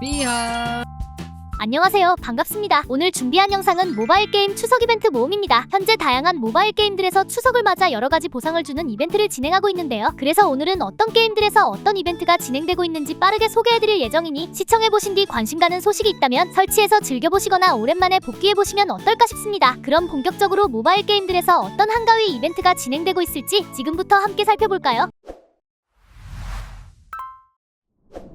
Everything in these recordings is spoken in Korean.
삐하 안녕하세요. 반갑습니다. 오늘 준비한 영상은 모바일 게임 추석 이벤트 모음입니다. 현재 다양한 모바일 게임들에서 추석을 맞아 여러 가지 보상을 주는 이벤트를 진행하고 있는데요. 그래서 오늘은 어떤 게임들에서 어떤 이벤트가 진행되고 있는지 빠르게 소개해드릴 예정이니 시청해보신 뒤 관심 가는 소식이 있다면 설치해서 즐겨보시거나 오랜만에 복귀해보시면 어떨까 싶습니다. 그럼 본격적으로 모바일 게임들에서 어떤 한가위 이벤트가 진행되고 있을지 지금부터 함께 살펴볼까요?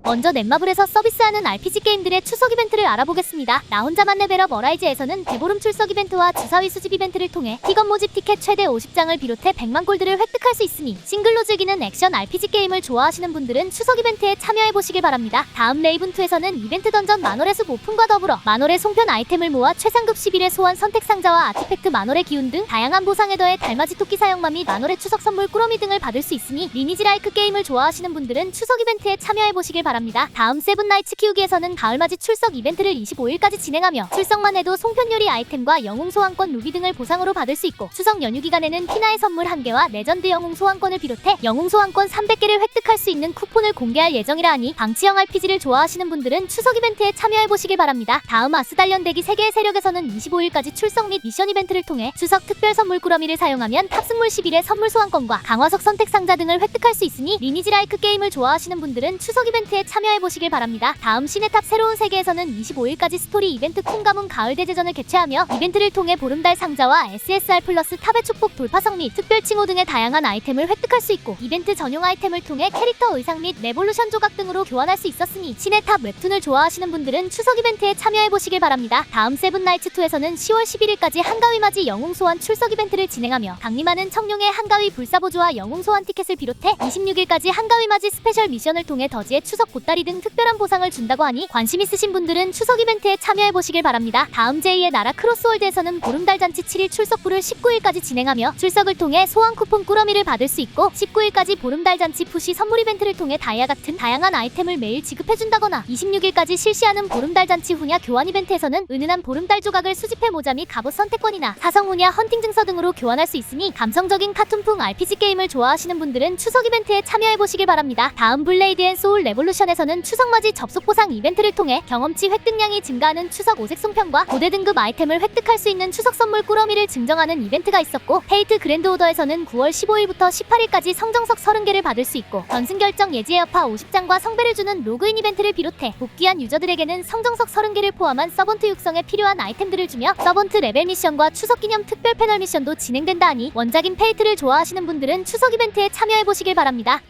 먼저 넷마블에서 서비스하는 RPG 게임들의 추석 이벤트를 알아보겠습니다. 나 혼자만 레벨업 어라이즈에서는 대보름 출석 이벤트와 주사위 수집 이벤트를 통해 티건 모집 티켓 최대 50장을 비롯해 100만 골드를 획득할 수 있으니 싱글로 즐기는 액션 RPG 게임을 좋아하시는 분들은 추석 이벤트에 참여해 보시길 바랍니다. 다음 레이븐2에서는 이벤트 던전 만월의 숲 오픈과 더불어 만월의 송편 아이템을 모아 최상급 11의 소환 선택 상자와 아티팩트 만월의 기운 등 다양한 보상에 더해 달맞이 토끼 및 만월의 추석 선물 꾸러미 등을 받을 수 있으니 리니지 라이크 게임을 좋아하시는 분들은 추석 이벤트에 참여해 보시길 바랍니다. 다음 세븐나이츠 키우기에서는 가을맞이 출석 이벤트를 25일까지 진행하며 출석만 해도 송편 요리 아이템과 영웅 소환권 루비 등을 보상으로 받을 수 있고 추석 연휴 기간에는 피나의 선물 1개와 레전드 영웅 소환권을 비롯해 영웅 소환권 300개를 획득할 수 있는 쿠폰을 공개할 예정이라 하니 방치형 RPG를 좋아하시는 분들은 추석 이벤트에 참여해 보시길 바랍니다. 다음 아스달련 대기 세계의 세력에서는 25일까지 출석 및 미션 이벤트를 통해 추석 특별 선물 꾸러미를 사용하면 탑승물 11의 선물 소환권과 강화석 선택 상자 등을 획득할 수 있으니 리니지 라이크 게임을 좋아하시는 분들은 추석 이벤트에 참여해 보시길 바랍니다. 다음 시네탑 새로운 세계에서는 25일까지 스토리 이벤트 콩가문 가을 대제전을 개최하며 이벤트를 통해 보름달 상자와 SSR 플러스 탑의 축복 돌파성 및 특별 칭호 등의 다양한 아이템을 획득할 수 있고 이벤트 전용 아이템을 통해 캐릭터 의상 및 레볼루션 조각 등으로 교환할 수 있었으니 시네탑 웹툰을 좋아하시는 분들은 추석 이벤트에 참여해 보시길 바랍니다. 다음 세븐나이츠 2에서는 10월 11일까지 한가위 맞이 영웅 소환 출석 이벤트를 진행하며 강림하는 청룡의 한가위 불사보조와 영웅 소환 티켓을 비롯해 26일까지 한가위 맞이 스페셜 미션을 통해 더지의 추석 보따리 등 특별한 보상을 준다고 하니 관심 있으신 분들은 추석 이벤트에 참여해 보시길 바랍니다. 다음 제2의 나라 크로스월드에서는 보름달 잔치 7일 출석부를 19일까지 진행하며 출석을 통해 소환 쿠폰 꾸러미를 받을 수 있고 19일까지 보름달 잔치 푸시 선물 이벤트를 통해 다이아 같은 다양한 아이템을 매일 지급해 준다거나 26일까지 실시하는 보름달 잔치 후냐 교환 이벤트에서는 은은한 보름달 조각을 수집해 모자 및 갑옷 선택권이나 사성 후냐 헌팅 증서 등으로 교환할 수 있으니 감성적인 카툰풍 RPG 게임을 좋아하시는 분들은 추석 이벤트에 참여해 보시길 바랍니다. 다음 블레이드 앤 소울 레볼루션 에서는 추석맞이 접속 보상 이벤트를 통해 경험치 획득량이 증가하는 추석 오색 송편과 고대 등급 아이템을 획득할 수 있는 추석 선물 꾸러미를 증정하는 이벤트가 있었고 페이트 그랜드 오더에서는 9월 15일부터 18일까지 성정석 30개를 받을 수 있고 전승 결정 예지의 여파 50장과 성배를 주는 로그인 이벤트를 비롯해 복귀한 유저들에게는 성정석 30개를 포함한 서번트 육성에 필요한 아이템들을 주며 서번트 레벨 미션과 추석 기념 특별 패널 미션도 진행된다 하니 원작인 페이트를 좋아하시는 분들은 추석 이벤트에 참여해 보시길 바랍니다.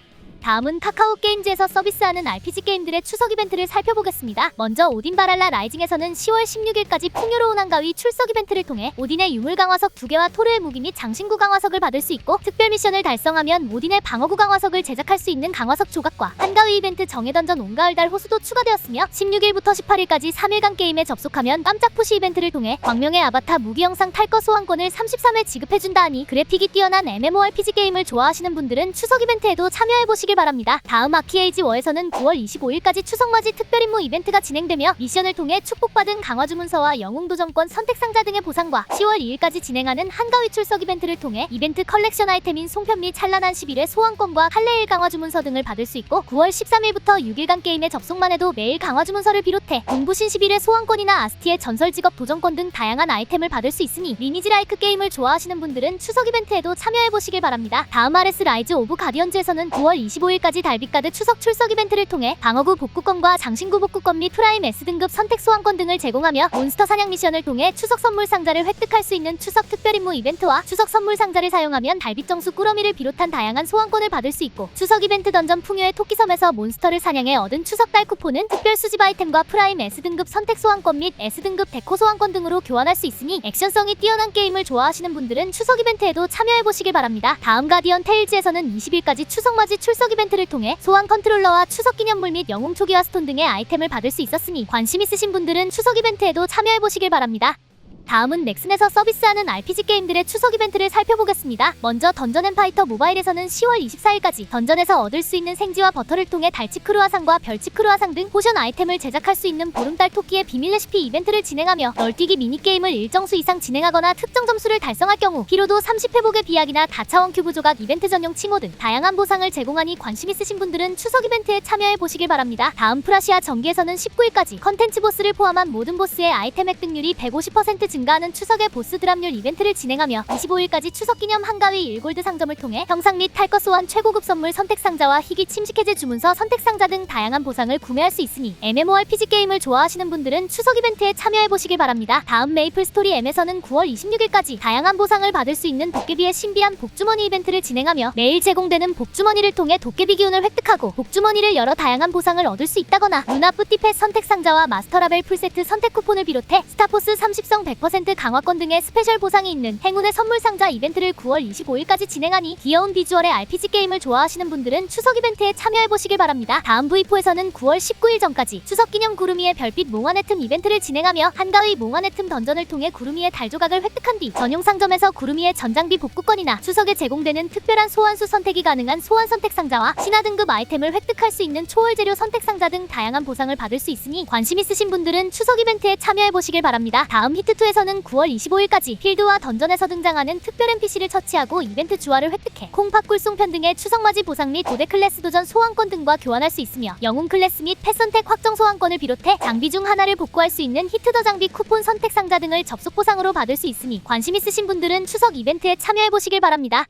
다음은 카카오 게임즈에서 서비스하는 RPG 게임들의 추석 이벤트를 살펴보겠습니다. 먼저 오딘 바랄라 라이징에서는 10월 16일까지 풍요로운 한가위 출석 이벤트를 통해 오딘의 유물 강화석 2개와 토르의 무기 및 장신구 강화석을 받을 수 있고 특별 미션을 달성하면 오딘의 방어구 강화석을 제작할 수 있는 강화석 조각과 한가위 이벤트 정해 던전 온가을달 호수도 추가되었으며 16일부터 18일까지 3일간 게임에 접속하면 깜짝 푸시 이벤트를 통해 광명의 아바타 무기 영상 탈거 소환권을 33회 지급해준다 하니 그래픽이 뛰어난 MMORPG 게임을 좋아하시는 분들은 추석 이벤트에도 참여해보시길 바랍니다. 다음 아키에이지 워에서는 9월 25일까지 추석맞이 특별 임무 이벤트가 진행되며 미션을 통해 축복받은 강화 주문서와 영웅 도전권 선택 상자 등의 보상과 10월 2일까지 진행하는 한가위 출석 이벤트를 통해 이벤트 컬렉션 아이템인 송편 및 찬란한 10일의 소환권과 할레일 강화 주문서 등을 받을 수 있고 9월 13일부터 6일간 게임에 접속만 해도 매일 강화 주문서를 비롯해 공부신 10일의 소환권이나 아스티의 전설 직업 도전권 등 다양한 아이템을 받을 수 있으니 리니지 라이크 게임을 좋아하시는 분들은 추석 이벤트에도 참여해 보시길 바랍니다. 다음 RS 라이즈 오브 가디언즈에서는 9월 25일까지 달빛가드 추석 출석 이벤트를 통해 방어구 복구권과 장신구 복구권 및 프라임 S 등급 선택 소환권 등을 제공하며 몬스터 사냥 미션을 통해 추석 선물 상자를 획득할 수 있는 추석 특별 임무 이벤트와 추석 선물 상자를 사용하면 달빛 정수 꾸러미를 비롯한 다양한 소환권을 받을 수 있고 추석 이벤트 던전 풍요의 토끼섬에서 몬스터를 사냥해 얻은 추석 달 쿠폰은 특별 수집 아이템과 프라임 S 등급 선택 소환권 및 S 등급 데코 소환권 등으로 교환할 수 있으니 액션성이 뛰어난 게임을 좋아하시는 분들은 추석 이벤트에도 참여해 보시길 바랍니다. 다음 가디언 테일즈에서는 20일까지 추석맞이 출석 이벤트를 통해 소환 컨트롤러와 추석 기념물 및 영웅 초기화 스톤 등의 아이템을 받을 수 있었으니 관심 있으신 분들은 추석 이벤트에도 참여해 보시길 바랍니다. 다음은 넥슨에서 서비스하는 RPG 게임들의 추석 이벤트를 살펴보겠습니다. 먼저 던전 앤 파이터 모바일에서는 10월 24일까지 던전에서 얻을 수 있는 생지와 버터를 통해 달치 크루아상과 별치 크루아상 등 포션 아이템을 제작할 수 있는 보름달 토끼의 비밀 레시피 이벤트를 진행하며 널뛰기 미니게임을 일정 수 이상 진행하거나 특정 점수를 달성할 경우 피로도 30회복의 비약이나 다차원 큐브 조각 이벤트 전용 칭호 등 다양한 보상을 제공하니 관심 있으신 분들은 추석 이벤트에 참여해 보시길 바랍니다. 다음 프라시아 전기에서는 19일까지 컨텐츠 보스를 포함한 모든 보스의 아이템 획득률이 150% 증가하는 추석의 보스 드랍률 이벤트를 진행하며 25일까지 추석 기념 한가위 1골드 상점을 통해 형상 및탈것 소환 최고급 선물 선택 상자와 희귀 침식 해제 주문서 선택 상자 등 다양한 보상을 구매할 수 있으니 MMORPG 게임을 좋아하시는 분들은 추석 이벤트에 참여해 보시길 바랍니다. 다음 메이플 스토리 M에서는 9월 26일까지 다양한 보상을 받을 수 있는 도깨비의 신비한 복주머니 이벤트를 진행하며 매일 제공되는 복주머니를 통해 도깨비 기운을 획득하고 복주머니를 열어 다양한 보상을 얻을 수 있다거나 누나 뿌띠펫 선택 상자와 마스터 라벨 풀세트 선택 쿠폰을 비롯해 스타포스 30성 100% 강화권 등의 스페셜 보상이 있는 행운의 선물 상자 이벤트를 9월 25일까지 진행하니 귀여운 비주얼의 RPG 게임을 좋아하시는 분들은 추석 이벤트에 참여해 보시길 바랍니다. 다음 V4에서는 9월 19일 전까지 추석 기념 구루미의 별빛 몽환의 틈 이벤트를 진행하며 한가위 몽환의 틈 던전을 통해 구루미의 달 조각을 획득한 뒤 전용 상점에서 구루미의 전장비 복구권이나 추석에 제공되는 특별한 소환수 선택이 가능한 소환 선택 상자와 신화 등급 아이템을 획득할 수 있는 초월 재료 선택 상자 등 다양한 보상을 받을 수 있으니 관심 있으신 분들은 추석 이벤트에 참여해 보시길 바랍니다. 다음 히트2에서 는 9월 25일까지 필드와 던전에서 등장하는 특별 NPC를 처치하고 이벤트 주화를 획득해 콩팥꿀송편 등의 추석맞이 보상 및 고대 클래스 도전 소환권 등과 교환할 수 있으며 영웅 클래스 및 패 선택 확정 소환권을 비롯해 장비 중 하나를 복구할 수 있는 히트더 장비 쿠폰 선택 상자 등을 접속 보상으로 받을 수 있으니 관심 있으신 분들은 추석 이벤트에 참여해 보시길 바랍니다.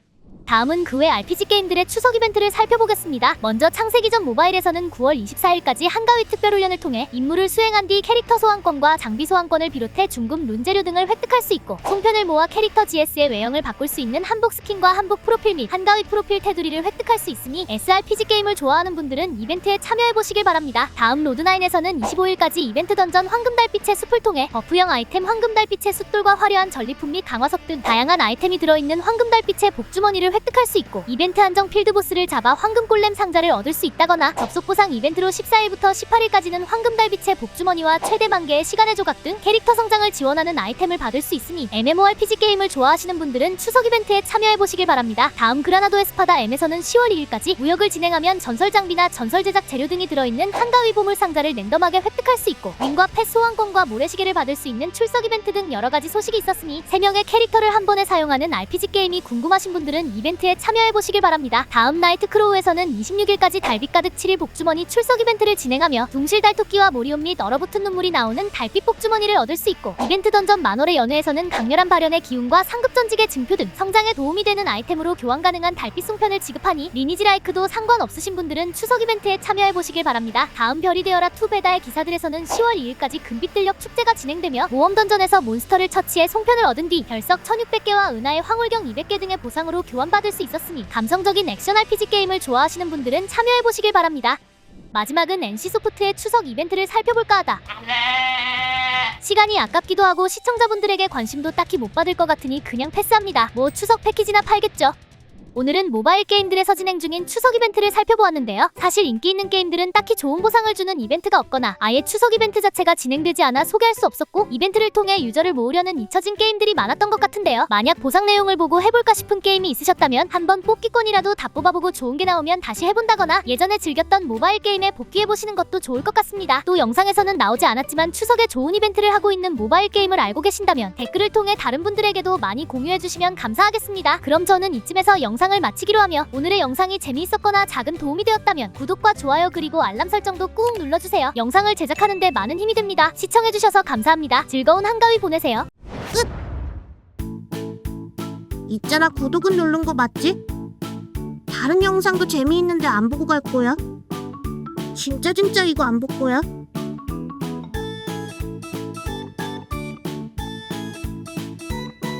다음은 그 외 RPG 게임들의 추석 이벤트를 살펴보겠습니다. 먼저 창세기전 모바일에서는 9월 24일까지 한가위 특별 훈련을 통해 임무를 수행한 뒤 캐릭터 소환권과 장비 소환권을 비롯해 중급 룬재료 등을 획득할 수 있고 송편을 모아 캐릭터 GS의 외형을 바꿀 수 있는 한복 스킨과 한복 프로필 및 한가위 프로필 테두리를 획득할 수 있으니 SRPG 게임을 좋아하는 분들은 이벤트에 참여해 보시길 바랍니다. 다음 로드9에서는 25일까지 이벤트 던전 황금달빛의 숲을 통해 버프형 아이템 황금달빛의 숫돌과 화려한 전리품 및 강화석 등 다양한 아이템이 들어있는 황금달빛의 복주머니를 획득할 수 있고 이벤트 한정 필드 보스를 잡아 황금 골렘 상자를 얻을 수 있다거나 접속 보상 이벤트로 14일부터 18일까지는 황금 달빛의 복주머니와 최대 만개의 시간의 조각 등 캐릭터 성장을 지원하는 아이템을 받을 수 있으니 MMORPG 게임을 좋아하시는 분들은 추석 이벤트에 참여해 보시길 바랍니다. 다음 그라나도 에스파다 M에서는 10월 2일까지 무역을 진행하면 전설 장비나 전설 제작 재료 등이 들어있는 한가위 보물 상자를 랜덤하게 획득할 수 있고 윙과 펫 소환권과 모래시계를 받을 수 있는 출석 이벤트 등 여러 가지 소식이 있었으니 3명의 캐릭터를 한 번에 사용하는 RPG 게임이 궁금하신 분들은 이 벤트에 참여해보시길 바랍니다. 다음 나이트 크로우에서는 26일까지 달빛 가득 7일 복주머니 출석 이벤트를 진행하며 둥실달 토끼와 모리온 및 얼어붙은 눈물이 나오는 달빛 복주머니를 얻을 수 있고 이벤트 던전 만월의 연회에서는 강렬한 발연의 기운과 상급 전직의 증표 등 성장에 도움이 되는 아이템으로 교환 가능한 달빛 송편을 지급하니 리니지 라이크도 상관없으신 분들은 추석 이벤트에 참여해보시길 바랍니다. 다음 별이 되어라 투 배달 기사들에서는 10월 2일까지 금빛 들녘 축제가 진행되며 모험 던전에서 몬스터를 처치해 송편을 얻은 뒤 별석 1600개와 은하의 황홀경 200개 등의 보상으로 교환 받을 수 있었으니 감성적인 액션 RPG 게임을 좋아하시는 분들은 참여해보시길 바랍니다. 마지막은 NC소프트의 추석 이벤트를 살펴볼까 하다. 시간이 아깝기도 하고 시청자분들에게 관심도 딱히 못 받을 것 같으니 그냥 패스합니다. 뭐 추석 패키지나 팔겠죠. 오늘은 모바일 게임들에서 진행 중인 추석 이벤트를 살펴보았는데요. 사실 인기 있는 게임들은 딱히 좋은 보상을 주는 이벤트가 없거나 아예 추석 이벤트 자체가 진행되지 않아 소개할 수 없었고 이벤트를 통해 유저를 모으려는 잊혀진 게임들이 많았던 것 같은데요. 만약 보상 내용을 보고 해볼까 싶은 게임이 있으셨다면 한번 뽑기권이라도 다 뽑아보고 좋은 게 나오면 다시 해본다거나 예전에 즐겼던 모바일 게임에 복귀해보시는 것도 좋을 것 같습니다. 또 영상에서는 나오지 않았지만 추석에 좋은 이벤트를 하고 있는 모바일 게임을 알고 계신다면 댓글을 통해 다른 분들에게도 많이 공유해주시면 감사하겠습니다. 그럼 저는 이쯤에서 영상을 마치기로 하며 오늘의 영상이 재미있었거나 작은 도움이 되었다면 구독과 좋아요 그리고 알람 설정도 꾹 눌러주세요. 영상을 제작하는데 많은 힘이 됩니다. 시청해주셔서 감사합니다. 즐거운 한가위 보내세요. 있잖아 구독은 누른 거 맞지? 다른 영상도 재미있는데 안 보고 갈 거야? 진짜 진짜 이거 안 볼 거야?